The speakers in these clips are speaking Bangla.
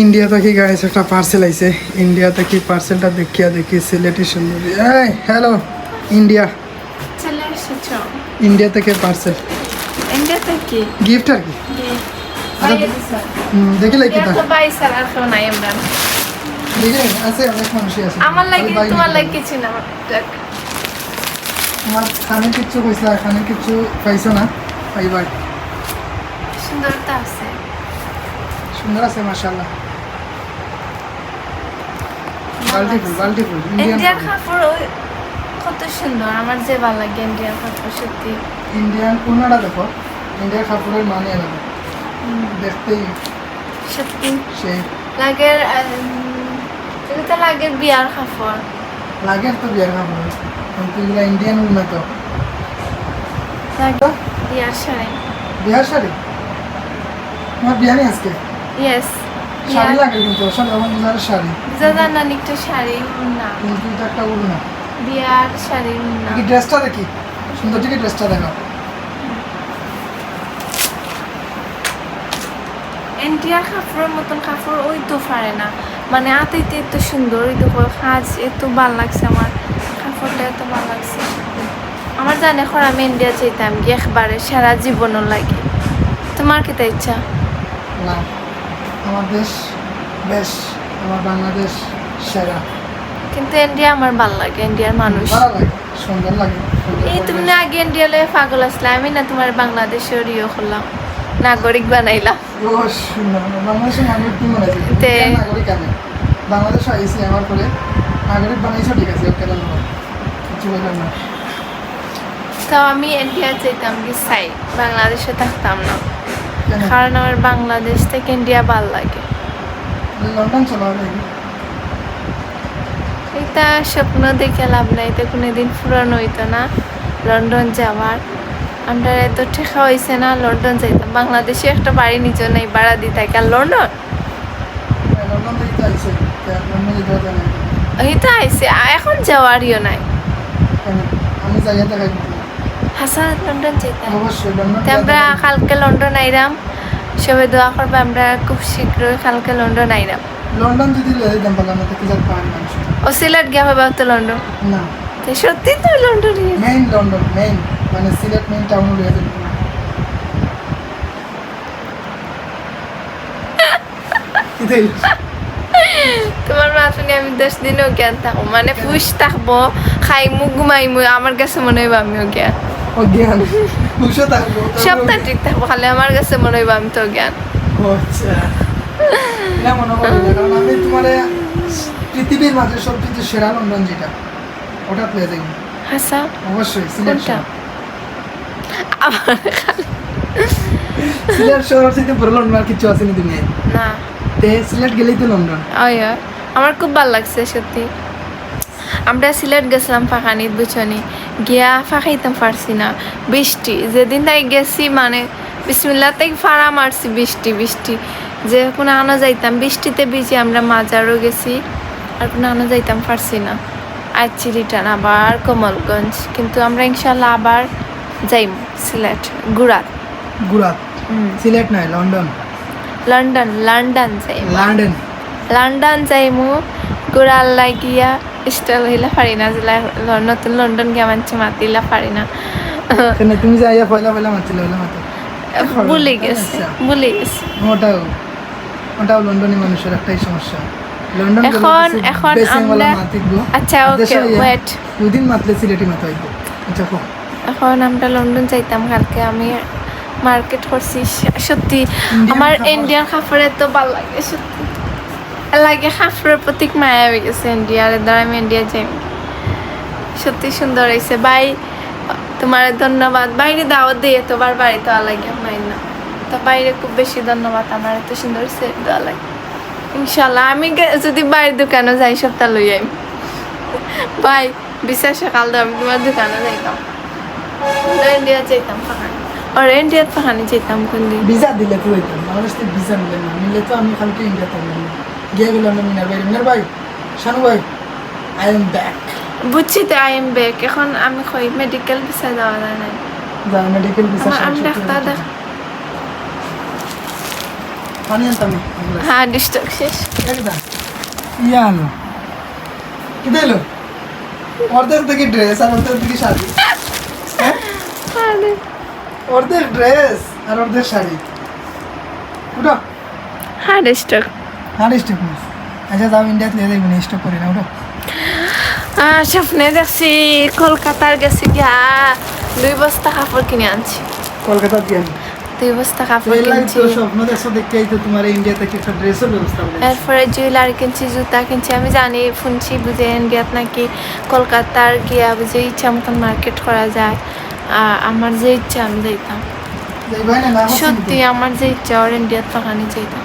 ইন্ডিয়া থেকে গাইস একটা পার্সেল আইছে ইন্ডিয়া থেকে পার্সেলটা দেখিয়া দেখি সিলেটি সুন্দরী। এই হ্যালো ইন্ডিয়া ইন্ডিয়া থেকে পার্সেল ইন্ডিয়া থেকে গিফট আর কি? হুম, দেখিলে কি তা? বাই স্যার আর কেউ নাই আমরা। দেখে আছে অনেক মানুষই আছে। আমার লাগে তোমার লাগে। কিছু না আমার খানে খানে কিচ্ছু পাইছো না? পাইবার সুন্দরতা আছে। সুন্দর আছে মাশাআল্লাহ। ইন্ডিয়ান কাপড় কত সুন্দর আমার যে ভালো লাগে ইন্ডিয়ার কাপড় সত্যি। ইন্ডিয়ান কোনটা দেখো? ইন্ডিয়ার কাপড়ের মানে আলাদা দেখতেই সত্যি। সেই। লাগে এটা লাগে বিয়ার কাপড়। লাগে তো বিয়ার কাপড়। কিন্তু এগুলা ইন্ডিয়ান উন্নত লাগে বিয়ার শাড়ি। বিহার শাড়ি? তোমার বিয়া নেই আজকে? ইয়েস শাড়ি লাগে কিন্তু শাড়ি। না একটা শাড়ি না কিন্তু একটা উড় না বিয়ার শাড়ি না কি ড্রেসটা দেখি সুন্দর ড্রেসটা দেখো কাপড়ের মতন কাপড় ওই তো পারে না। মানে আতাইতে এত সুন্দর ওই তো কাজ এত ভালো লাগছে আমার। কাপড়টা এত ভালো লাগছে। আমার জানে এখন আমি ইন্ডিয়া গিয়ে একবারে সারা জীবনও লাগে। তোমার কি তা ইচ্ছা? না। আমার দেশ বেশ আমার বাংলাদেশ সেরা। কিন্তু ইন্ডিয়া আমার ভালো লাগে ইন্ডিয়ার মানুষ। ভালো লাগে সুন্দর লাগে এই তুমি না আগে ইন্ডিয়া লয়ে পাগল আসলে আমি না তোমার বাংলাদেশের ইয়ে করলাম নাগরিক বানাইলাম। বাংলাদেশের নাগরিক কি মনে আছে নাগরিক আমি। বাংলাদেশ আইসি আমার করে নাগরিক বানাইছো ঠিক আছে ওকে কিছু না তো আমি ইন্ডিয়া যেতাম কি চাই বাংলাদেশে থাকতাম না। কারণ আমার বাংলাদেশ থেকে ইন্ডিয়া ভালো লাগে। লন্ডন চলো এটা স্বপ্ন দেখে লাভ নাই তো কোনোদিন পূরণ হইতো না। লন্ডন যাওয়ার আমরা এত ঠেকা হয়েছে না লন্ডন যাইতাম। বাংলাদেশে একটা বাড়ি নিজে নাই ভাড়া দিতে থাকে। আর লন্ডন? হতো এটা আইসে এখন যাওয়ারইও নাই। কেন আমি হাসান লন্ডন যেতাম আমরা কালকে লন্ডন আইরাম। সবাই দোয়া করবে আমরা খুব শীঘ্রই কালকে লন্ডন আইরাম। লন্ডন যদি লয়ে কি মানুষ ও সিলেট গিয়া হবে তো লন্ডন? না। তো সত্যি তো লন্ডন মেইন লন্ডন মেইন। মানে সিলেট মেইন টাউন লয়ে তোমার মা শুনে আমি দশ দিনও জ্ঞান থাকব। মানে পুষ থাকব খাইমু ঘুমাইমু আমার কাছে মনে হইব আমিও জ্ঞান অজ্ঞান। থাকব সপ্তাহ ঠিক থাকব খালি আমার কাছে মনে হইব আমি তো জ্ঞান ও আচ্ছা। না মনে করো কারণ আমি তোমার পৃথিবীর মাঝে সবচেয়ে সেরা লন্ডন যেটা ওটা পেয়ে যাই। হাসা অবশ্যই সিলেট শহর। থেকে লন্ডন আর কিছু আসেনি না তে সিলেট গেলেই তো লন্ডন। আমার খুব ভালো লাগছে সত্যি। আমরা সিলেট গেছিলাম ফাঁকানিত বুঝনি গিয়া ফাঁকাইতাম পারছি না। বৃষ্টি যেদিন তাই গেছি মানে বিসমিল্লা তাই ফাড়া মারছি বৃষ্টি বৃষ্টি। যে কোনো আনা যাইতাম বৃষ্টিতে ভিজে আমরা মাজারও গেছি আর কোনো আনা যাইতাম পারছি না। আইছি রিটার্ন আবার কমলগঞ্জ কিন্তু আমরা ইনশাল্লাহ আবার যাইম সিলেট গুড়াত হুম। সিলেট নয় লন্ডন? লন্ডন লন্ডন যাই লন্ডন। লন্ডন যাইমু। গুড়াল লাগিয়া স্টল হইলা পারি না নতুন লন্ডন গিয়া মানছি মাতিলা পারি না তুমি যে আইয়া পয়লা পয়লা মারছিলে পয়লা মাতো ভুলে গেছে। ভুলে গেছে ওটাও ওটাও লন্ডনী মানুষের একটাই সমস্যা লন্ডন এখন এখন আমরা। আচ্ছা ওকে ওয়েট দুদিন মাতলে সিলেটি মাতো আইব আচ্ছা এখন আমরা লন্ডন যাইতাম কালকে আমি মার্কেট করছি সত্যি আমার। ইন্ডিয়ান খাবারে তো ভালো লাগে সত্যি লাগে খাবারের প্রতীক মায়া হয়ে গেছে ইন্ডিয়ার দ্বারা আমি ইন্ডিয়া যাই। সত্যি সুন্দর হয়েছে। বাই তোমার ধন্যবাদ। বাইরে দাওয়াত দিয়ে তোমার বাড়িতে লাগে মাইন না। তো বাইরে খুব বেশি ধন্যবাদ আমার, এত সুন্দর সেট দেওয়া লাগে। ইনশাল্লাহ আমি যদি বাইরের দোকানে যাই সপ্তাহ লই যাই বাই বিশ্বাস সকাল দাও, আমি তোমার দোকানে যাইতাম। ইন্ডিয়া যেতাম পাহাড়ি। আর ইন্ডিয়াত পাহাড়ি যেতাম কোন দিন ভিসা দিলে তো ভিসা মিলে না। মিলে তো আমি কালকে ইন্ডিয়া গিয়ে গেলাম না মিনার ভাই মিনার ভাই শানু ভাই আই এম ব্যাক বুঝছি তো আই এম ব্যাক এখন আমি কই মেডিকেল ভিসা দেওয়া যায় না যা মেডিকেল ভিসা আমি ডাক্তার দেখ পানি আনতাম হ্যাঁ ডিস্টার্ব শেষ। একদম ইয়া আলো কি দিলো অর্ধেক থেকে ড্রেস আর অর্ধেক থেকে শাড়ি। হ্যাঁ? অর্ধেক ড্রেস আর অর্ধেক শাড়ি। উঠো। হ্যাঁ ডিস্টার্ব। আর স্টেপ আচ্ছা যাও ইন্ডিয়াতে দেখবেন স্টপ করি না আহ, স্বপ্নে দেখছি কলকাতার গেছি গিয়া দুই বস্তা কাপড় কিনে আনছি। কলকাতা দিয়ে দুই বস্তা কাপড় কিনছি। স্বপ্ন দেখছ দেখতেই তো তোমার ইন্ডিয়া থেকে একটা ড্রেসের ব্যবস্থা এরপরে জুয়েলারি কিনছি জুতা কিনছি আমি জানি শুনছি বুঝে ইন্ডিয়াত নাকি কলকাতার গিয়া বুঝে ইচ্ছা মতন মার্কেট করা যায়। আমার যে ইচ্ছা আমি যাইতাম। সত্যি আমার যে ইচ্ছা ওর ইন্ডিয়াত পাকানি যাইতাম।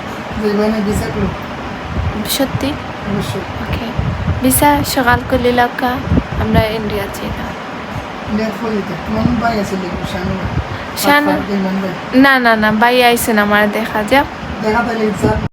সত্যি? ওকে। ভিসা সকাল করলে লক্কা আমরা ইন্ডিয়া ভাই না না না ভাই আইসেন আমার দেখা যাক। দেখা